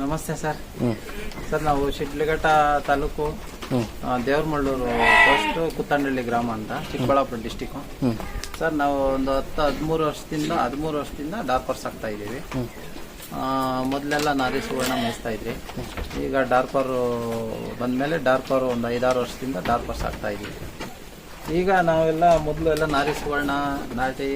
ನಮಸ್ತೆ sir. Sir ನಾವು Shidlaghatta taluk Devaramallur first ಕುತ್ತಂಡಳ್ಳಿ ಗ್ರಾಮ ಅಂತ ಚಿಕ್ಕಬಳ್ಳಾಪುರ ಡಿಸ್ಟಿಕ್ ಸರ್ ನಾವು ಒಂದು ಹತ್ತು ಹದಿಮೂರು ವರ್ಷದಿಂದ ಹದಿಮೂರು ವರ್ಷದಿಂದ ಡಾರ್ಪರ್ಸ್ ಆಗ್ತಾ ಇದ್ದೀವಿ. ಮೊದಲೆಲ್ಲ ನಾರಿ ಸುವರ್ಣ ಮೇಯಿಸ್ತಾ ಇದ್ರಿ. ಈಗ ಡಾರ್ಪರ್ ಬಂದಮೇಲೆ ಡಾರ್ಪರ್ ಒಂದು ಐದಾರು ವರ್ಷದಿಂದ ಡಾರ್ಪರ್ಸ್ ಆಗ್ತಾ ಇದ್ದೀವಿ. ಈಗ ನಾವೆಲ್ಲ ಮೊದಲು ಎಲ್ಲ ನಾರಿ ಸುವರ್ಣ ನಾಟಿ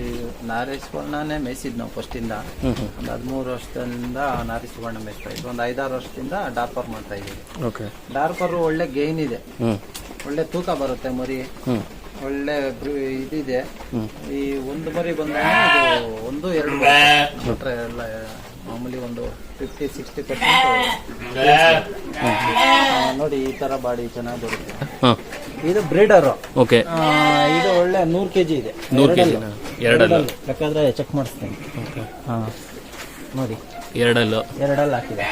ಇದು ನಾರಿ ಸುವರ್ಣನೇ ಮೇಯಿಸಿದ್ ನಾವು ಫಸ್ಟಿಂದ ಹ್ಞೂ ಒಂದು ಹದಿಮೂರು ವರ್ಷದಿಂದ ನಾರಿ ಸುವರ್ಣ ಮೇಯಿಸ್ತಾ ಇದ್ವಿ. ಒಂದು ಐದಾರು ವರ್ಷದಿಂದ ಡಾರ್ಪರ್ ಮಾಡ್ತಾ ಇದ್ದೀವಿ. ಓಕೆ. ಡಾರ್ಪರ್ ಒಳ್ಳೆ ಗೈನ್ ಇದೆ. ಒಳ್ಳೆ ತೂಕ ಬರುತ್ತೆ ಮರಿ. ಒಳ್ಳೆ ಇದಿದೆ. ಈ ಒಂದು ಮರಿ ಬಂದ ಇದು ಒಂದು ಎರಡು. ಎಲ್ಲ ಮಾಮೂಲಿ ಒಂದು ಫಿಫ್ಟಿ ಸಿಕ್ಸ್ಟಿ ಪರ್ಸೆಂಟ್ ನೋಡಿ ಈ ತರ ಬಾಡಿ ಚೆನ್ನಾಗಿ ಬರುತ್ತೆ. ಇದು ಬ್ರೀಡರ್. ಓಕೆ. ಇದು ಒಳ್ಳೆ ನೂರ್ ಕೆಜಿ ಇದೆ. ನೂರು ಕೆಜಿ ಎರಡಲ್ಲ. ಬೇಕಾದ್ರೆ ಚೆಕ್ ಮಾಡಿಸ್ತೀನಿ. ಹಾ. ನೋಡಿ. ಎರಡಲ್ಲು. ಎರಡಲ್ಲಿ ಹಾಕಿದೆ.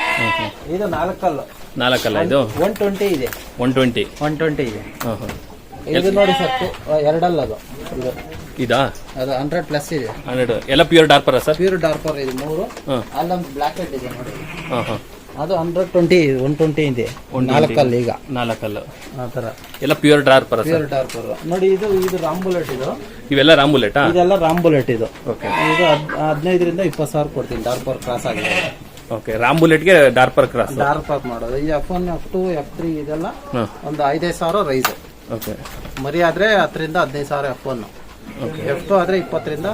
ಇದು ನಾಲ್ಕಲ್ಲು. ನಾಲ್ಕಲ್ಲ ಇದು? ಒನ್ ಟ್ವೆಂಟಿ ಇದೆ. ಒನ್ ಟ್ವೆಂಟಿ ಒನ್ ಟ್ವೆಂಟಿ ಇದೆ. ಇದು ನೋಡಿ ಸರ್ ಎರಡಲ್ಲ ಅದು. ಇದು. ಇದಾ? ಅದು ಹಂಡ್ರೆಡ್ ಪ್ಲಸ್ ಇದೆ. ಹಂಡ್ರೆಡ್. ಎಲ್ಲ pure Dorper sir? Pure Dorper ಇದು ಮೂರು. ಅಲ್ಲೊಂದು ಬ್ಲಾಕ್ ಹೆಡ್ ಇದೆ ನೋಡಿ. ಹಾಂ ಹಾಂ. ಅದು ಹಂಡ್ರೆಡ್ ಟ್ವೆಂಟಿ ಒನ್ ಟ್ವೆಂಟಿ ಇದೆ. ನಾಲ್ಕಲ್ಲಿ ಈಗ. ನಾಲ್ಕಲ್ಲು. ಆ ತರ. ಎಲ್ಲ ಪ್ಯೂರ್ ಡಾರ್ಪರ್ ಪ್ಯೂರ್ ಡಾರ್ಪರ್ ನೋಡಿ ಇದು ಇದು ರಾಮ್ ಬುಲೆಟ್ ಇದು. ಇವೆಲ್ಲ ರಾಮ್ ಬುಲೆಟ್ ಇದೆಲ್ಲ ರಾಮ್ ಬುಲೆಟ್ ಇದು. ಓಕೆ ಇದು ಹದ್- ಹದಿನೈದರಿಂದ ಇಪ್ಪತ್ತು ಸಾವಿರ ಕೊಡ್ತೀನಿ ಡಾರ್ಪರ್ ಕ್ರಾಸ್ ಆಗಿದೆ. ಓಕೆ ರಾಮ್ ಬುಲೆಟ್ಗೆ ಡಾರ್ಪರ್ ಕ್ರಾಸ್ ಡಾರ್ಪರ್ ಮಾಡೋದು. ಈ F one F two F three ಇದೆಲ್ಲ ಒಂದು ಐದೈದು ಸಾವಿರ ರೈಸ್ ಓಕೆ ಮರಿ ಆದರೆ ಹತ್ತರಿಂದ ಹದಿನೈದು ಸಾವಿರ ಎಫ್ ಒನ್ ಎಫ್ ಟು ಆದರೆ ಇಪ್ಪತ್ತರಿಂದ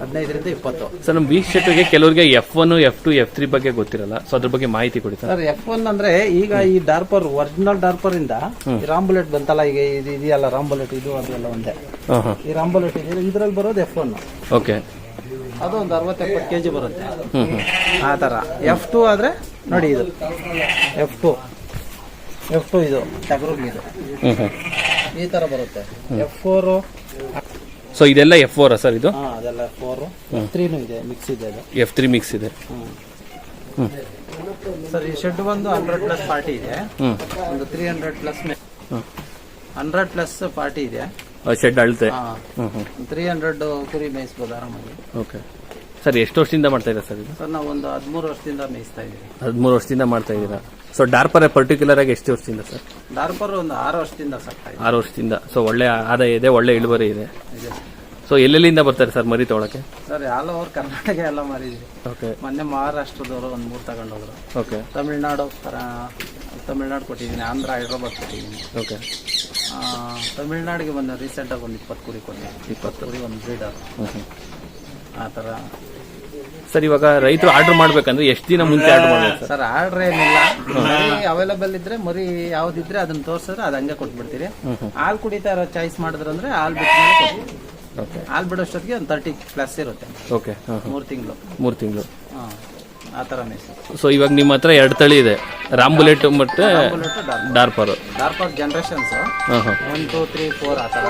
ಹದಿನೈದರಿಂದ ಇಪ್ಪತ್ತು. ಸರ್ ನಮ್ಮ ವೀಕ್ಷಕರಿಗೆ ಕೆಲವರಿಗೆ F one F two F three ಬಗ್ಗೆ ಗೊತ್ತಿರಲ್ಲ. ಸೊ ಅದ್ರ ಬಗ್ಗೆ ಮಾಹಿತಿ ಕೊಡಿ ಸರ್. ಸರ್ ಎಫ್ ಒನ್ ಅಂದ್ರೆ ಈಗ ಈ ಡಾರ್ಪರ್ ಒರಿಜಿನಲ್ ಡಾರ್ಪರ್ ಇಂದ ಈ ರಾಮ್ ಬುಲೆಟ್ ಬಂತಲ್ಲ ಈಗ ಇದು ಇದೆಯಲ್ಲ ರಾಮ್ ಬುಲೆಟ್ ಇದು ಅದೆಲ್ಲ ಒಂದೇ. ಈ ರಾಮ್ ಬುಲೆಟ್ ಇದೆ ಇದ್ರಲ್ಲಿ ಬರೋದು ಎಫ್ ಒನ್ ಓಕೆ ಅದು ಒಂದು ಅರವತ್ತೆಪ್ಪತ್ತು ಕೆಜಿ ಬರುತ್ತೆ. ಆ ತರ. ಎಫ್ ಟು ಆದ್ರೆ ನೋಡಿ ಇದು. ಎಫ್ ಟು ಎಫ್ ಟು ಇದು ಟಗರುಗಳು ಇದು. ಈ ತರ ಬರುತ್ತೆ. ಎಫ್ ಫೋರ್ ಸೊ ಇದೆಲ್ಲ ಎಫ್ ಫೋರಾ ಸರ್ ಇದು? ಹಾ ಅದೆಲ್ಲ ಫೋರು ಎಫ್ ತ್ರೀನು ಇದೆ ಮಿಕ್ಸ್ ಇದೆ ಅದು. ಎಫ್ ತ್ರೀ ಮಿಕ್ಸ್ ಇದೆ. ಹ್ಞೂ ಸರ್ ಈ ಶೆಡ್ ಒಂದು ಹಂಡ್ರೆಡ್ ಪ್ಲಸ್ ಪಾರ್ಟಿ ಇದೆ. ಹ್ಞೂ ಒಂದು ತ್ರೀ ಹಂಡ್ರೆಡ್ ಪ್ಲಸ್ ಹ್ಞೂ ಹಂಡ್ರೆಡ್ ಪ್ಲಸ್ ಪಾರ್ಟಿ ಇದೆ. ಶೆಡ್ ಅಳತೆ. ಹ್ಞೂ ಹ್ಞೂ ತ್ರೀ ಹಂಡ್ರೆಡ್ ಕುರಿ ಮೇಯಿಸ್ಬೋದು ಆರಾಮಾಗಿ. ಓಕೆ ಸರ್ ಎಷ್ಟು ವರ್ಷದಿಂದ ಮಾಡ್ತಾ ಇದ್ದೀರಾ ಸರ್ ಇದು? ಸರ್ ನಾವು ಒಂದು ಹದಿಮೂರು ವರ್ಷದಿಂದ ಮೇಯಿಸ್ತಾ ಇದ್ದೀವಿ. ಹದಿಮೂರು ವರ್ಷದಿಂದ ಮಾಡ್ತಾ ಇದ್ದೀರಾ? ಸೊ ಡಾರ್ಪರ್ ಪರ್ಟಿಕ್ಯುಲರ್ ಆಗಿ ಎಷ್ಟು ವರ್ಷದಿಂದ ಸರ್? ಡಾರ್ಪರ್ ಒಂದು ಆರು ವರ್ಷದಿಂದ ಸಾಕ್ತಾ ಇದ್ದೀವಿ ಆರು ವರ್ಷದಿಂದ. ಸೊ ಒಳ್ಳೆ ಆದಾಯ ಇದೆ ಒಳ್ಳೆ ಇಳುವರಿ ಇದೆ. ಸೊ ಎಲ್ಲೆಲ್ಲಿಂದ ಬರ್ತಾರೆ ಸರ್ ಮರಿ ತೊಗೊಳಕ್ಕೆ ಸರ್ ಆಲ್ ಓವರ್ ಕರ್ನಾಟಕ ಎಲ್ಲ ಮಾರಿದ್ವಿ. ಓಕೆ ಮೊನ್ನೆ ಮಹಾರಾಷ್ಟ್ರದವರು ಒಂದು ಮೂರು ತಗೊಂಡೋದ್ರು. ಓಕೆ ತಮಿಳ್ನಾಡು ತರ ತಮಿಳ್ನಾಡು ಕೊಟ್ಟಿದ್ದೀನಿ ಆಂಧ್ರ ಹೈದ್ರಾಬಾದ್ ಕೊಟ್ಟಿದ್ದೀನಿ ಓಕೆ ತಮಿಳ್ನಾಡಿಗೆ ಬಂದ ರೀಸೆಂಟಾಗಿ ಒಂದು ಇಪ್ಪತ್ತು ಕುರಿ ಕೊಟ್ಟಿದ್ದೀನಿ ಇಪ್ಪತ್ತು. ಕುರಿ ಒಂದು ಬ್ರೀಡರ್ ಆ ಥರ ಸರ್ ಇವಾಗ ರೈತರು ಆರ್ಡರ್ ಮಾಡ್ಬೇಕಂದ್ರೆ ಎಷ್ಟು ದಿನ ಮುಂಚೆ ಆರ್ಡರ್ ಮಾಡ್ಬೇಕು ಸರ್? ಆರ್ಡರ್ ಏನಿಲ್ಲ. ಅವೈಲೇಬಲ್ ಇದ್ರೆ ಮರಿ ಯಾವ್ದಿದ್ರೆ ಅದನ್ನ ತೋರ್ಸಿದ್ರೆ ಅದು ಹಂಗೆ ಕೊಟ್ಬಿಡ್ತೀರಿ. ಹಾಲು ಕುಡಿತಾ ಇರೋ ಚಾಯ್ಸ್ ಮಾಡಿದ್ರಂದ್ರೆ ಹಾಲು ಬಿಟ್ಟು ಓಕೆ ಹಾಲು ಬಿಡೋಷ್ಟೊತ್ತಿಗೆ ಒಂದು ತರ್ಟಿ ಪ್ಲಸ್ ಇರುತ್ತೆ. ಓಕೆ ಹಾಂ ಹಾಂ. ಮೂರು ತಿಂಗಳು. ಮೂರು ತಿಂಗಳು. ಹಾಂ ಆ ಥರ ಮೇಸು ಸೊ ಇವಾಗ ನಿಮ್ಮ ಹತ್ರ ಎರಡು ತಳಿ ಇದೆ. ರಾಂಬುಲೆಟ್ ಮತ್ತು ಡಾರ್ಪರ್. ಡಾರ್ಪರ್. ಜನ್ರೇಷನ್ಸ್ ಹಾಂ ಹಾಂ. ಒನ್ ಟೂ ತ್ರೀ ಫೋರ್ ಆ ಥರ.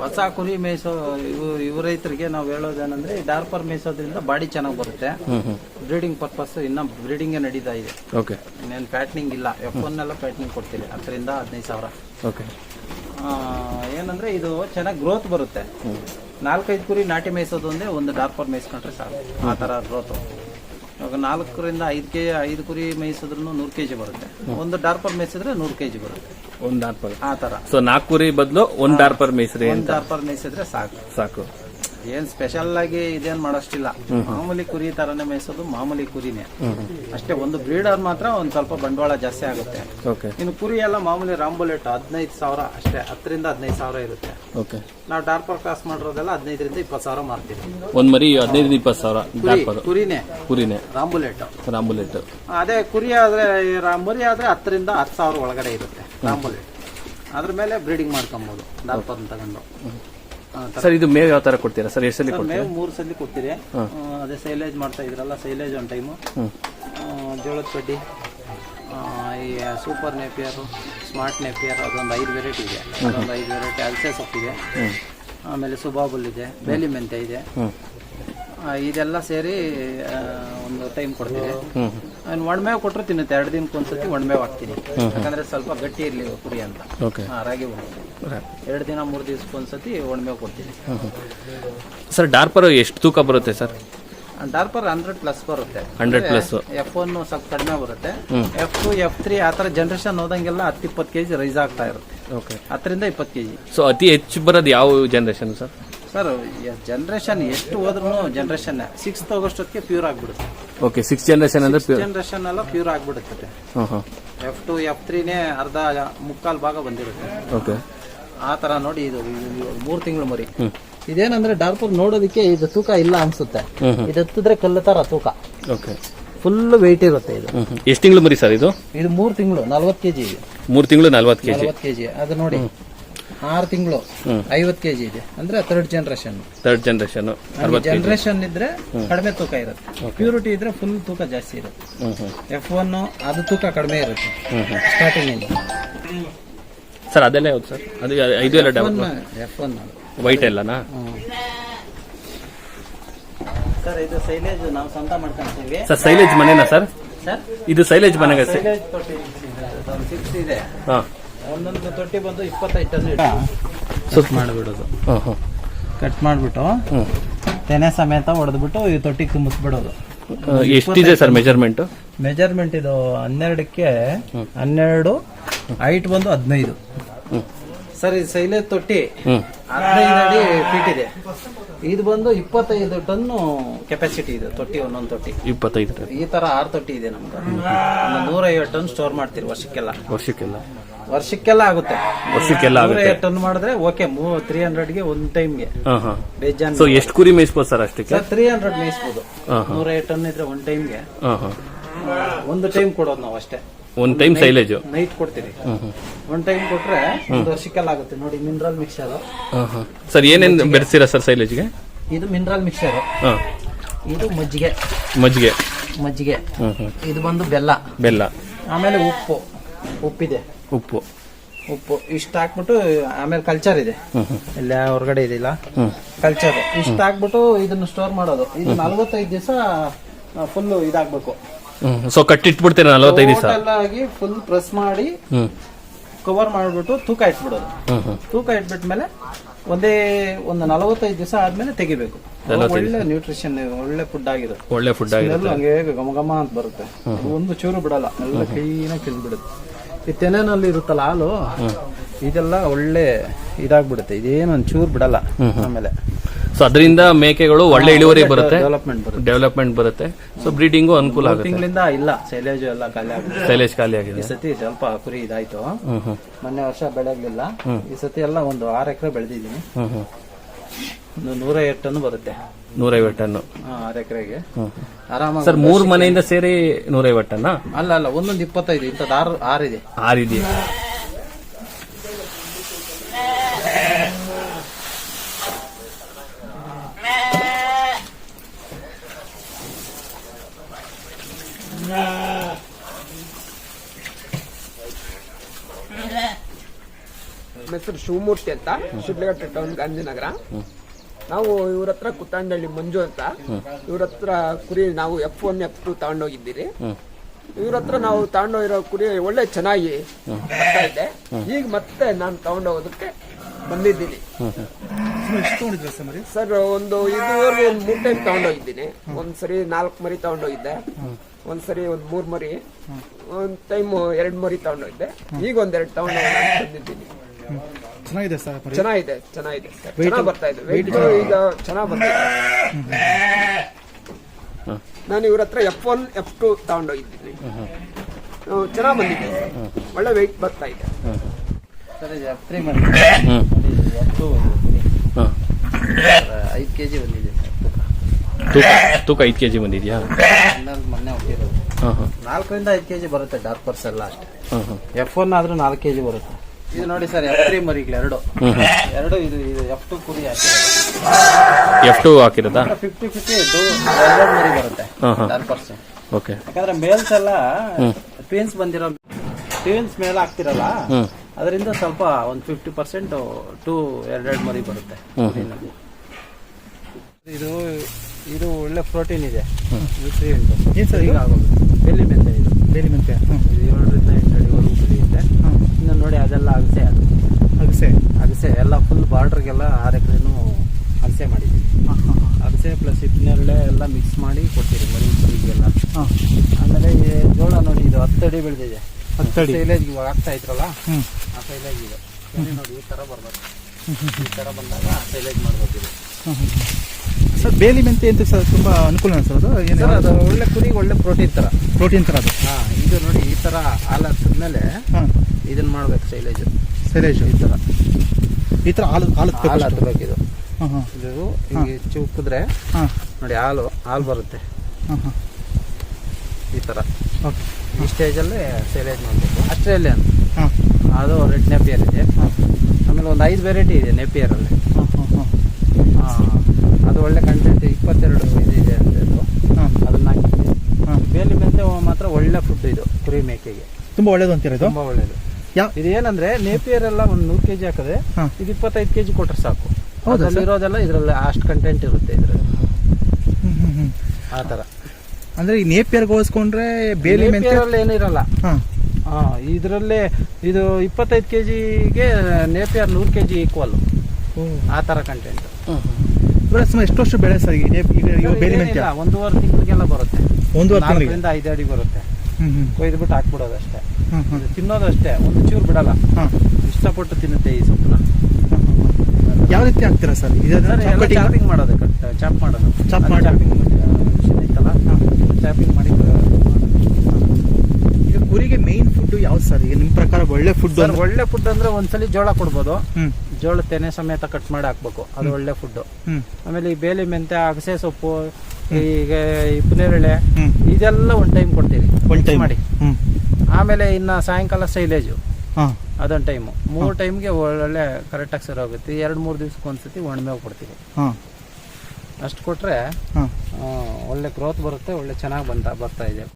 ಹೊಸ ಕುರಿ ಮೇಯಿಸೋ ಇವು ಇವ್ ರೈತರಿಗೆ ನಾವು ಹೇಳೋದೇನಂದ್ರೆ ಈ ಡಾರ್ಪರ್ ಮೇಯಿಸೋದ್ರಿಂದ ಬಾಡಿ ಚೆನ್ನಾಗಿ ಬರುತ್ತೆ. ಬ್ರೀಡಿಂಗ್ ಪರ್ಪಸ್ ಇನ್ನ ಬ್ರೀಡಿಂಗ್ ನಡೀತಾ ಇದೆ. ಓಕೆ ಇನ್ನೇನು ಫ್ಯಾಟ್ನಿಂಗ್ ಇಲ್ಲ. ಎಫ್ ಒನ್ ಎಲ್ಲ ಫ್ಯಾಟ್ನಿಂಗ್ ಕೊಡ್ತೀವಿ ಹತ್ತರಿಂದ ಹದಿನೈದು ಸಾವಿರ. ಓಕೆ ಏನಂದ್ರೆ ಇದು ಚೆನ್ನಾಗಿ ಗ್ರೋತ್ ಬರುತ್ತೆ. ನಾಲ್ಕೈದು ಕುರಿ ನಾಟಿ ಮೇಯಿಸೋದು ಒಂದೇ ಒಂದು ಡಾರ್ಪರ್ ಮೇಯಿಸ್ಕೊಂಡ್ರೆ ಸಾಕು. ಆ ಥರ ಗ್ರೋತ್ ಇವಾಗ ನಾಲ್ಕರಿಂದ ಐದು ಕೆ ಐದು ಕುರಿ ಮೇಯಿಸಿದ್ರು ನೂರು ಕೆ ಜಿ ಬರುತ್ತೆ ಒಂದು ಡಾರ್ಪರ್ ಮೇಯಿಸಿದ್ರೆ ನೂರು ಕೆ ಜಿ ಬರುತ್ತೆ. ಒಂದು ಡಾರ್ಪರ್ ಆ ಥರ ಸೊ ನಾಲ್ಕು ಕುರಿ ಬದಲು ಒಂದು ಡಾರ್ಪರ್ ಮೇಯಿಸ್ರಿ ಒಂದು ಡಾರ್ಪರ್ ಮೇಯಿಸಿದ್ರೆ ಸಾಕು. ಸಾಕು. ಏನ್ ಸ್ಪೆಷಲ್ ಆಗಿ ಇದೇನ್ ಮಾಡೋಷ್ಟಿಲ್ಲ. ಮಾಮೂಲಿ ಕುರಿ ತರನೇ ಮೇಯಿಸೋದು ಮಾಮೂಲಿ ಕುರಿನೇ. ಅಷ್ಟೇ ಒಂದು ಬ್ರೀಡರ್ ಮಾತ್ರ ಒಂದ್ ಸ್ವಲ್ಪ ಬಂಡವಾಳ ಜಾಸ್ತಿ ಆಗುತ್ತೆ. ಇನ್ನು ಕುರಿ ಎಲ್ಲ ಮಾಮೂಲಿ ರಾಂಬುಲೆಟ್ ಹದಿನೈದು ಸಾವಿರ ಅಷ್ಟೇ ಹತ್ತರಿಂದ ಹದಿನೈದು ಸಾವಿರ ಇರುತ್ತೆ. ಓಕೆ. ನಾವು ಡಾರ್ಪರ್ ಕ್ರಾಸ್ ಮಾಡಿರೋದೆಲ್ಲ ಹದಿನೈದರಿಂದ ಇಪ್ಪತ್ತು ಸಾವಿರ ಮಾರ್ತೀವಿ. ಒಂದ್ ಮರಿ ಹದಿನೈದರಿಂದ ಇಪ್ಪತ್ತು ಸಾವಿರ ಕುರಿನೇ. ಕುರಿನೇ. ರಾಂಬುಲೆಟ್. ರಾಂಬುಲೆಟ್. ಅದೇ ಕುರಿ ಆದ್ರೆ ಮರಿ ಆದ್ರೆ ಹತ್ತರಿಂದ ಹತ್ತು ಸಾವಿರ ಒಳಗಡೆ ಇರುತ್ತೆ ರಾಂಬುಲೆಟ್. ಅದ್ರ ಮೇಲೆ ಬ್ರೀಡಿಂಗ್ ಮಾಡ್ಕೊಬಹುದು ಡಾರ್ಪರ್ ತಗೊಂಡು. ಸರ್ ಇದು ಮೇವ್ ಯಾವ ತರ ಕೊಡ್ತೀರಾ? ಸರ್ ಎಷ್ಟು ಸಲ ಕೊಡ್ತೀರಾ? ಮೇವು ಮೂರು ಸಲ ಕೊಡ್ತೀರಿ. ಅದೇ ಸೈಲೇಜ್ ಮಾಡ್ತಾ ಇದ್ರಲ್ಲ ಸೈಲೇಜ್ ಒಂದು ಟೈಮು ಜೋಳದ ಕಡ್ಡಿ ಈ ಸೂಪರ್ ನೇಪಿಯರ್ ಸ್ಮಾರ್ಟ್ ನೇಪಿಯರ್ ಅದೊಂದು ಐದು ವೆರೈಟಿ ಇದೆ. ಅದೊಂದು ಐದು ವೆರೈಟಿ ಅಲ್ಸೆ ಸೊಪ್ಪಿದೆ ಆಮೇಲೆ ಸುಬಾಬುಲ್ ಇದೆ ಬೇಲಿ ಮೆಂತೆ ಇದೆ. ಇದೆಲ್ಲ ಸೇರಿ ಒಂದು ಟೈಮ್ ಕೊಡ್ತೀವಿ ಒಣಮೇವು ಕೊಟ್ಟರು ತಿನ್ನುತ್ತೆ ಎರಡು ದಿನಕ್ಕೆ ಒಂದ್ಸತಿ ಒಣಮೇವು ಹಾಕ್ತೀನಿ. ಯಾಕಂದ್ರೆ ಸ್ವಲ್ಪ ಗಟ್ಟಿ ಇರಲಿ ಕುರಿ ಅಂತ. ಓಕೆ. ರಾಗಿ ಹುಲ್ಲು. ಎರಡು ದಿನ ಮೂರು ದಿವಸಕ್ಕೆ ಒಂದ್ಸತಿ ಒಣಮೇವು ಕೊಡ್ತೀನಿ. ಸರ್ ಡಾರ್ಪರ್ ಎಷ್ಟು ತೂಕ ಬರುತ್ತೆ ಸರ್? ಡಾರ್ಪರ್ ಹಂಡ್ರೆಡ್ ಪ್ಲಸ್ ಬರುತ್ತೆ. 100 plus. ಎಫ್ ಒನ್ ಸ್ವಲ್ಪ ಕಡಿಮೆ ಬರುತ್ತೆ. ಎಫ್ ಟು ಎಫ್ ತ್ರೀ ಆ ಥರ ಜನರೇಷನ್ ಹೋದಂಗೆಲ್ಲ ಹತ್ತು ಇಪ್ಪತ್ತು ಕೆಜಿ ರೈಸ್ ಆಗ್ತಾ ಇರುತ್ತೆ. ಓಕೆ. ಹತ್ತರಿಂದ ಇಪ್ಪತ್ತು ಕೆಜಿ. ಸೊ ಅತಿ ಹೆಚ್ಚು ಬರೋದು ಯಾವ ಜನರೇಷನ್ ಸರ್? ಸರ್ ಜನರೇಷನ್ ಎಷ್ಟು ಹೋದ್ರೂ ಜನರೇಷನ್ ಸಿಕ್ಸ್ ಹೋಗೋಷ್ಟೊತ್ತಿಗೆ ಪ್ಯೂರ್ ಆಗ್ಬಿಡುತ್ತೆ. ಓಕೆ ಸಿಕ್ಸ್ ಜನರೇಷನ್ ಅಂದ್ರೆ ಪ್ಯೂರ್ ಜನರೇಷನ್ ಎಲ್ಲ ಪ್ಯೂರ್ ಆಗ್ಬಿಡುತ್ತೆ ಹಾಂ ಹಾಂ ಎಫ್ ಟು ಎಫ್ ತ್ರೀನೇ ಅರ್ಧ ಮುಕ್ಕಾಲು ಭಾಗ ಬಂದಿರುತ್ತೆ. ಓಕೆ ಆ ತರ ನೋಡಿ ಇದು ಮೂರು ತಿಂಗಳು ಮರಿ. ಇದೇನಂದ್ರೆ ಡಾರ್ಪುರ್ ನೋಡೋದಕ್ಕೆ ಇದು ತೂಕ ಇಲ್ಲ ಅನ್ಸುತ್ತೆ. ಇದು ಹತ್ತಿದ್ರೆ ಕಲ್ಲು ತರ ತೂಕ. ಓಕೆ ಫುಲ್ ವೆಯ್ಟ್ ಇರುತ್ತೆ ಇದು. ಎಷ್ಟು ತಿಂಗಳು ಮರಿ ಸರ್ ಇದು? ಇದು ಮೂರು ತಿಂಗಳು ನಲ್ವತ್ತು ಕೆಜಿ ಇದೆ. ಮೂರು ತಿಂಗಳು ನಲ್ವತ್ತು ಕೆ ಜಿ ನಲ್ವತ್ತು ಕೆಜಿ. ಅದು ನೋಡಿ. ಆರು ತಿಂಗಳು. ಐವತ್ತು ಕೆಜಿ ಇದೆ. ಅಂದ್ರೆ ಥರ್ಡ್ ಜನರೇಷನ್ ಥರ್ಡ್ ಜನರೇಷನ್ ಅರವತ್ತು ಜನರೇಷನ್ ಇದ್ರೆ ಕಡಿಮೆ ತೂಕ ಇರುತ್ತೆ. ಪ್ಯೂರಿಟಿ ಇದ್ರೆ ಫುಲ್ ತೂಕ ಜಾಸ್ತಿ ಇರುತ್ತೆ. ಎಫ್ ಒನ್ ಅದು ತೂಕ ಕಡಿಮೆ ಇರುತ್ತೆ. ಸ್ಟಾರ್ಟಿಂಗ್ ಇಂದ ಸರ್ ಅದೆಲ್ಲ ಯಾವ್ದು ಸರ್? ಅದು ಇದು ಎಲ್ಲ ಡಬಲ್ ಎಫ್ ಒನ್ ವೈಟ್ ಎಲ್ಲನಾ ಸರ್ ಇದು ಸೈಲೇಜ್ ನಾವು ಸ್ವಂತ ಮಾಡ್ಕೊಂತೀವಿ. ಸರ್ ಸೈಲೇಜ್ ಮನೆನಾ ಸರ್? ಸರ್? ಇದು ಸೈಲೇಜ್ ಮನೆಗೆ ಸರ್ ಸೈಲೇಜ್ ತೊಟ್ಟಿ ಸಿಕ್ಸ್ ಇದೆ. ಹಾಂ. ಒಂದೊಂದು ತೊಟ್ಟಿ ಬಂದು ಇಪ್ಪತ್ತೈದು ಟನ್ ಸುತ್ತ ಮಾಡಿಬಿಡೋದು. ಹಾಂ ಹಾಂ ಕಟ್ ಮಾಡಿಬಿಟ್ಟು ತೆನೆ ಸಮೇತ ಹೊಡೆದ್ಬಿಟ್ಟು ಈ ತೊಟ್ಟಿಗೆ ತುಂಬಿಸ್ಬಿಡೋದು. ಎಷ್ಟಿದೆ ಸರ್ ಮೆಜರ್ಮೆಂಟ್? ಮೆಜರ್ಮೆಂಟ್ ಇದು ಹನ್ನೆರಡಕ್ಕೆ ಹನ್ನೆರಡು ಹೈಟ್ ಬಂದು ಹದಿನೈದು. ಸರ್ ಇದು ಸೈಲೆ ತೊಟ್ಟಿ ಹದಿನೈದು ಅಡಿ ಫೀಟ್ ಇದೆ. ಇದು ಬಂದು ಇಪ್ಪತ್ತೈದು ಟನ್ನು ಕೆಪಾಸಿಟಿ ಇದೆ ತೊಟ್ಟಿ ಒಂದೊಂದು ತೊಟ್ಟಿ. ಇಪ್ಪತ್ತೈದು ಟನ್. ಈ ತರ ಆರು ತೊಟ್ಟಿ ಇದೆ ನಮ್ದು. ನೂರೈವತ್ತು ಟನ್ ಸ್ಟೋರ್ ಮಾಡ್ತೀರಿ ವರ್ಷಕ್ಕೆಲ್ಲ. ವರ್ಷಕ್ಕೆಲ್ಲ. ವರ್ಷಕ್ಕೆಲ್ಲ ಆಗುತ್ತೆ. ವರ್ಷಕ್ಕೆಲ್ಲ ಆಗುತ್ತೆ. ಟನ್ ಮಾಡಿದ್ರೆ ಓಕೆ ತ್ರೀ ಹಂಡ್ರೆಡ್ಗೆ ಒಂದು ಟೈಮ್ಗೆ ಬೇಜಾನ್ ಸೊ ಎಷ್ಟು ಕುರಿ ಮೇಯಿಸ್ಬೋದು ಸರ್ ಅಷ್ಟಕ್ಕೆ? ತ್ರೀ ಹಂಡ್ರೆಡ್ ಮೇಯಿಸ್ಬೋದು. ನೂರ ಟನ್ ಇದ್ರೆ ಒಂದ್ ಟೈಮ್ಗೆ ಒಂದು ಟೈಮ್ ಕೊಡೋದು ನಾವು ಅಷ್ಟೇ. ಒಂದ್ ಟೈಮ್ ಸೈಲೇಜ್ ನೈಟ್ ಕೊಡ್ತೀವಿ. ಒಂದ್ ಟೈಮ್ ಕೊಟ್ರೆ ಒಂದು ವರ್ಷಕ್ಕೆಲ್ಲ ಆಗುತ್ತೆ. ನೋಡಿ ಮಿನರಲ್ ಮಿಕ್ಸರ್ ಸರ್ ಏನೇನು ಬೆರೆಸ್ತೀರಾ ಸರ್ ಸೈಲೇಜ್ಗೆ ಇದು ಮಿನರಲ್ ಮಿಕ್ಸರ್ ಇದು ಮಜ್ಜಿಗೆ. ಮಜ್ಜಿಗೆ. ಮಜ್ಜಿಗೆ. ಇದು ಬಂದು ಬೆಲ್ಲ. ಬೆಲ್ಲ. ಆಮೇಲೆ ಉಪ್ಪು. ಉಪ್ಪಿದೆ. ಉಪ್ಪು. ಉಪ್ಪು. ಇಷ್ಟು ಹಾಕ್ಬಿಟ್ಟು ಆಮೇಲೆ ಕಲ್ಚರ್ ಇದೆ. ಇಲ್ಲ? ಹೊರಗಡೆ ಇದಿಲ್ಲ ಕಲ್ಚರ್ ಇಷ್ಟು ಹಾಕ್ಬಿಟ್ಟು ಇದನ್ನ ಸ್ಟೋರ್ ಮಾಡೋದು. ಇದು ನಲ್ವತ್ತೈದು ದಿವಸ ಫುಲ್ ಇದಾಗ್ಬೇಕು. ಸೊ ಕಟ್ಟಿಟ್ಬಿಡ್ತೀರಾ ನಲವತ್ತೈದು ದಿವಸ. ಎಲ್ಲ ಆಗಿ ಫುಲ್ ಪ್ರೆಸ್ ಮಾಡಿ ಕವರ್ ಮಾಡ್ಬಿಟ್ಟು ತೂಕ ಇಟ್ಬಿಡೋದು. ತೂಕ ಇಟ್ಬಿಟ್ಮೇಲೆ ಒಂದೇ ಒಂದು ನಲವತ್ತೈದು ದಿವಸ ಆದ್ಮೇಲೆ ತೆಗಿಬೇಕು. ಒಳ್ಳೆ ನ್ಯೂಟ್ರಿಷನ್ ಒಳ್ಳೆ ಫುಡ್ ಆಗಿದೆ. ಒಳ್ಳೆ ಫುಡ್ ಆಗಿದೆ. ಹಂಗೆ ಘಮ ಘಮ ಅಂತ ಬರುತ್ತೆ. ಒಂದು ಚೂರು ಬಿಡಲ್ಲ. ಎಲ್ಲ ಕ್ಲೀನ್ ಬಿಡುತ್ತೆ ಈ ತೆನೆನಲ್ಲಿ ಇರುತ್ತಲ್ಲ ಹಾಲು ಇದೆಲ್ಲ ಒಳ್ಳೆ ಇದಾಗ್ಬಿಡುತ್ತೆ. ಇದೇನೊಂದು ಒಂದು ಚೂರು ಬಿಡಲ್ಲ ಆಮೇಲೆ. ಸೊ ಅದರಿಂದ ಮೇಕೆಗಳು ಒಳ್ಳೆ ಇಳುವರಿ ಬರುತ್ತೆ ಡೆವಲಪ್ಮೆಂಟ್ ಬರುತ್ತೆ. ಡೆವಲಪ್ಮೆಂಟ್ ಬರುತ್ತೆ. ಸೊ ಬ್ರೀಡಿಂಗು ಅನುಕೂಲ ಆಗುತ್ತೆ. ತಿಂಗಳಿಂದ ಇಲ್ಲ ಸೈಲೇಜ್ ಎಲ್ಲ ಖಾಲಿ ಆಗಿದೆ. ಈ ಸತಿ ಸ್ವಲ್ಪ ಕುರಿ ಇದಾಯ್ತು. ಹ್ಮ್ ಹ್ಮ್. ಮೊನ್ನೆ ವರ್ಷ ಬೆಳಗ್ಲಿಲ್ಲ. ಈ ಸತಿ ಎಲ್ಲ ಒಂದು ಆರ್ ಎಕರೆ ಬೆಳೆದಿದ್ದೀನಿ. ಹ್ಮ್ ಹ್ಮ್. ಒಂದು ನೂರೈವತ್ತು ಟನ್ ಬರುತ್ತೆ. ನೂರೈವತ್ತು ಟನ್ನು ಆ, ಆರು ಎಕರೆಗೆ. ಆರಾಮಾಗಿ ಸರ್ ಮೂರು ಮನೆಯಿಂದ ಸೇರಿ ನೂರೈವತ್ತು ಟನ್ನ ಅಲ್ಲ ಅಲ್ಲ ಒಂದೊಂದು ಇಪ್ಪತ್ತೈದು ಇಂಥದ್ದು ಆರು ಆರಿದೆ. ಆರಿದೆಯಾ ಹೆಸರು ಶಿವಮೂರ್ತಿ ಅಂತ, ಶಿಡ್ಲಘಟ್ಟ ಟೌನ್ ಗಾಂಧಿನಗರ. ನಾವು ಇವ್ರ ಹತ್ರ ಕುತ್ತಾಂಡಳ್ಳಿ ಮಂಜು ಅಂತ. ಇವ್ರ ಹತ್ರ ಕುರಿ ನಾವು ಎಫ್ ಒನ್ ಎಫ್ ಟು ತಗೊಂಡೋಗಿದ್ದೀರಿ ಇವ್ರ ಹತ್ರ ನಾವು ತಗೊಂಡೋಗಿರೋ ಕುರಿ ಒಳ್ಳೆ ಚೆನ್ನಾಗಿ ಇದೆ ಈಗ ಮತ್ತೆ ನಾನು ತಗೊಂಡೋಗೋದಕ್ಕೆ ಬಂದಿದ್ದೀನಿ. ಸರ್ ಒಂದು ಇದುವರೆಗೂ ಒಂದು ಮೂರ್ ಟೈಮ್ ತಗೊಂಡೋಗಿದ್ದೀನಿ. ಒಂದ್ಸರಿ ನಾಲ್ಕು ಮರಿ ತಗೊಂಡೋಗಿದ್ದೆ. ಒಂದ್ಸರಿ ಒಂದ್ ಮೂರ್ ಮರಿ. ಒಂದ್ ಟೈಮ್ ಎರಡ್ ಮರಿ ತಗೊಂಡೋಗಿದ್ದೆ. ಈಗ ಒಂದೆರಡು ತಗೊಂಡೋಗಿ ಬಂದಿದ್ದೀನಿ. ಚೆನ್ನಾಗಿದೆ ಸರ್ ಮರಿ. ಚೆನ್ನಾಗಿದೆ ಚೆನ್ನಾಗಿದೆ ಸರ್. ಚೆನ್ನಾಗಿ ಬರ್ತಾ ಇದೆ. ವೆಯ್ಟ್ ಈಗ ಚೆನ್ನಾಗಿ ಬರ್ತಾ ಇದೆ ನಾನು ಇವ್ರ ಹತ್ರ ಎಫ್ ಒನ್ ಎಫ್ ಟು ತಗೊಂಡೋಗಿದ್ದೀನಿ. ಚೆನ್ನಾಗಿ ಬಂದಿದೆ ಸರ್. ಒಳ್ಳೆ ವೆಯ್ಟ್ ಬರ್ತಾ ಇದೆ. ಎಫ್ ಟು ಹಾಂ. ಐದು ಕೆ ಜಿ ಬಂದಿದೆ. ತೂಕ ತೂಕ ಐದು ಕೆ ಜಿ ಬಂದಿದೆಯಾ? ಹನ್ನೊಂದು ಮೊನ್ನೆ ಹುಟ್ಟಿರೋದು ಹಾಂ ಹಾಂ. ನಾಲ್ಕರಿಂದ ಐದು ಕೆ ಜಿ ಬರುತ್ತೆ ಡಾರ್ಪರ್ಸ್ ಎಲ್ಲ ಅಷ್ಟೇ. ಹಾಂ ಹಾಂ. ಎಫ್ ಒನ್ ಆದ್ರೂ ನಾಲ್ಕು ಕೆ ಜಿ ಬರುತ್ತೆ. ಇದು ನೋಡಿ ಸರ್ ಎಫ್ ತ್ರೀ ಮರಿಗಳು ಎರಡು. ಎರಡು ಇದು ಇದು ಎಫ್ ಟು ಕುರಿ ಎಫ್ ಟು ಹಾಕಿರೋದಾ? ಫಿಫ್ಟಿ ಫಿಫ್ಟಿ ಎರಡು ಮರಿ ಬರುತ್ತೆ ಹಾಂ ಹಾಂ. ಡಾರ್ಕ್ ಪರ್ಸ್. ಓಕೆ ಯಾಕಂದ್ರೆ ಮೇಲ್ಸ್ ಎಲ್ಲ ಟ್ವಿನ್ಸ್ ಬಂದಿರೋ ಟ್ವಿನ್ಸ್ ಮೇಲೆ ಹಾಕ್ತಿರಲ್ಲ? ಅದರಿಂದ ಸ್ವಲ್ಪ ಒಂದು ಫಿಫ್ಟಿ ಪರ್ಸೆಂಟ್ ಟು ಎರಡೆರಡು ಮರಿ ಬರುತ್ತೆ. ಇದು ಇದು ಒಳ್ಳೆ ಪ್ರೋಟೀನ್ ಇದೆ. ನ್ಯೂಟ್ರಿಯೆಂಟ್ ಏನ್ ಸರ್ ಈಗ ಇದು? ಬೆಲ್ಲಿ ಮೆಂತೆ ಇದು. ಬೇಲಿ ಮೆಂತೆ. ಇದು ಏಳರಿಂದ ಎಂಟು ಅಡಿವರೆಗೂ ಬೆಳೆಯುತ್ತೆ ಇದೆ ಇನ್ನು ನೋಡಿ ಅದೆಲ್ಲ ಅಗಸೆ ಅದು. ಅಗಸೆ. ಅಗಸೆ ಎಲ್ಲ ಫುಲ್ ಬಾರ್ಡ್ರಿಗೆಲ್ಲ ಆರು ಎಕರೆನೂ ಅಗಸೆ ಮಾಡಿದ್ದೀವಿ. ಹಾಂ ಹಾಂ ಅಗಸೆ ಪ್ಲಸ್ ಹಿಪ್ಪನೇರಳೆ ಎಲ್ಲ ಮಿಕ್ಸ್ ಮಾಡಿ ಕೊಡ್ತೀವಿ ಮರಿ ಮರಿಗೆಲ್ಲ ಹಾಂ. ಆಮೇಲೆ ಈ ಜೋಳ ನೋಡಿ ಇದು ಹತ್ತು ಅಡಿ ಬೆಳೆದಿದೆ. ಹತ್ತಡಿ. ಸೈಲೇಜ್ ಇವಾಗ ಆಗ್ತಾ ಇದ್ರಲ್ಲ ಹ್ಞೂ ಆ ಸೈಲೇಜ್ ಇದೆ. ನೋಡಿ ಈ ಥರ ಬರ್ಬೇಕು. ಈ ಥರ ಬಂದಾಗ ಸೈಲೇಜ್ ಮಾಡ್ಬೇಕು ಇದು. ಹಾಂ ಹಾಂ ಸರ್ ಬೇಲಿ ಮೆಂತೆ ಅಂತ ಸರ್ ತುಂಬ ಅನುಕೂಲ ಸರ್ ಅದು? ಏನು ಸರ್ ಅದು ಒಳ್ಳೆ ಕುರಿ ಒಳ್ಳೆ ಪ್ರೋಟೀನ್ ಥರ ಪ್ರೋಟೀನ್ ಥರ ಅದು? ಹಾಂ ಇದು ನೋಡಿ ಈ ಥರ ಹಾಲು ಹಾಕಿದ್ಮೇಲೆ ಇದನ್ನ ಮಾಡ್ಬೇಕು ಸೈಲೇಜ್ ಸೈಲೇಜ್ ಈ ಥರ ಈ ಥರ ಹಾಲು ಹಾಲು ಹಾಲು ಹಾಕ್ಬೇಕು ಇದು. ಇದು ಹೀಗೆ ಕುದ್ರೆ ನೋಡಿ ಹಾಲು ಹಾಲು ಬರುತ್ತೆ. ಹಾಂ ಹಾಂ ಈ ಥರ ಓಕೆ. ಈ ಸ್ಟೇಜಲ್ಲಿ ಸೆಲೆಕ್ಟ್ ಮಾಡಬೇಕು. ಆಸ್ಟ್ರೇಲಿಯನ್ ಹಾಂ. ಅದು ರೆಡ್ ನೆಪಿಯರ್ ಇದೆ. ಆಮೇಲೆ ಒಂದು ಐದು ವೆರೈಟಿ ಇದೆ ನೆಪಿಯರಲ್ಲಿ ಅದು ಒಳ್ಳೆ ಕಂಟೆಂಟ್ ಇಪ್ಪತ್ತೆರಡು ಇದು ಇದೆ ಅಂತ ಇದು ಹಾಂ. ಅದನ್ನ ಹಾಕಿದ್ವಿ. ಹಾಂ. ಬೇಲಿ ಮೆಂತೆ ಮಾತ್ರ ಒಳ್ಳೆ ಫುಡ್ ಇದು ಕುರಿ ಮೇಕೆಗೆ. ತುಂಬ ಒಳ್ಳೇದು ಅಂತೀರ ಇದು? ತುಂಬಾ ಒಳ್ಳೇದು. ಯಾ ಇದು ಏನಂದ್ರೆ ನೇಪಿಯರ್ ಎಲ್ಲ ಒಂದು ನೂರು ಕೆಜಿ ಹಾಕಿದ್ರೆ ಇದು ಇಪ್ಪತ್ತೈದು ಕೆಜಿ ಕೊಟ್ಟರೆ ಸಾಕು. ಅದರಲ್ಲಿ ಇರೋದೆಲ್ಲ ಇದರಲ್ಲಿ ಅಷ್ಟು ಕಂಟೆಂಟ್ ಇರುತ್ತೆ ಇದರಲ್ಲಿ. ಆ ಥರ ಅಂದರೆ ಈ ನೇಪಿಯರ್ಗೆ ಹೋಲಿಸ್ಕೊಂಡ್ರೆ ಬೇಲಿ ಮೆಂತೆ ನೇಪಿಯರಲ್ಲಿ ಏನಿರಲ್ಲ ಹಾಂ. ಹಾ ಇದರಲ್ಲೇ ಇದು ಇಪ್ಪತ್ತೈದು ಕೆ ಜಿಗೆ ನೇಪಿಯರ್ ನೂರು ಕೆ ಜಿ ಈಕ್ವಲ್ ಆ ಥರ ಕಂಟೆಂಟ್ ಸುಮಾರು ಎಷ್ಟು ವರ್ಷ ಬೆಳೆ ಸರ್ ಈಗ ನೇಪ್- ಈಗ ಇವಾಗ ಬೇಲಿ ಮೆಂತ್ಯ? ಒಂದೂವರೆ ತಿಂಗಳಿಗೆಲ್ಲ ಬರುತ್ತೆ. ಒಂದೂವರೆ ತಿಂಗಳಿಗೆ? ನಾಲ್ಕರಿಂದ ಐದು ಅಡಿ ಬರುತ್ತೆ. ಹ್ಞೂ ಹ್ಞೂ ಕೊಯ್ದುಬಿಟ್ಟು ಹಾಕ್ಬಿಡೋದು ಅಷ್ಟೇ. ಹ್ಮ್ ಹಾಂ ಇದು ತಿನ್ನೋದಷ್ಟೇ ಒಂದು ಚೂರು ಬಿಡಲ್ಲ. ಹಾಂ. ಇಷ್ಟಪಟ್ಟು ತಿನ್ನುತ್ತೆ ಈ ಸೊಪ್ಪನ್ನ. ಯಾವ ರೀತಿ ಹಾಕ್ತೀರಾ ಸರ್? ಸರ್ ಎಲ್ಲ ಇದನ್ನ ಚಾಪಿಂಗ್ ಮಾಡೋದು ಚಾಪ್ ಮಾಡೋದು. ಚಾಪ್ ಮಾಡಿ. ಚಾಪಿಂಗ್ ಮಿಷಿನ್ ಟ್ಯಾಪಿಂಗ್ ಮಾಡಿ ಈಗ ಕುರಿಗೆ ಮೇನ್ ಫುಡ್ ಯಾವ್ದು ಸರ್ ಈಗ ನಿಮ್ಮ ಪ್ರಕಾರ ಒಳ್ಳೆ ಫುಡ್ ಒಳ್ಳೆ ಫುಡ್ ಅಂದ್ರೆ ಒಂದ್ಸಲಿ ಜೋಳ ಕೊಡ್ಬೋದು. ಜೋಳ ತೆನೆ ಸಮೇತ ಕಟ್ ಮಾಡಿ ಹಾಕ್ಬೇಕು. ಅದು ಒಳ್ಳೆ ಫುಡ್ ಆಮೇಲೆ ಈ ಬೇಲಿ ಮೆಂತೆ ಅಗಸೆ ಸೊಪ್ಪು ಈಗ ಈ ಪುನೇರಳೆ ಇದೆಲ್ಲ ಒಂದು ಟೈಮ್ ಕೊಡ್ತೀವಿ. ಒನ್ ಟೈಮ್ ಮಾಡಿ. ಆಮೇಲೆ ಇನ್ನ ಸಾಯಂಕಾಲ ಸೈಲೇಜು ಅದೊಂದು ಟೈಮು ಮೂರು ಟೈಮ್ಗೆ ಒಳ್ಳೆ ಕರೆಕ್ಟಾಗಿ ಸರಿ ಹೋಗುತ್ತೆ ಎರಡು ಮೂರು ದಿವ್ಸಕ್ಕೆ ಒಂದ್ಸತಿ ಒಣಮೇವು ಕೊಡ್ತೀವಿ. ಅಷ್ಟು ಕೊಟ್ಟರೆ ಹಾಂ. ಒಳ್ಳೆ ಗ್ರೋತ್ ಬರುತ್ತೆ ಒಳ್ಳೆ ಚೆನ್ನಾಗಿ ಬಂತ ಬರ್ತಾ ಇದೆ.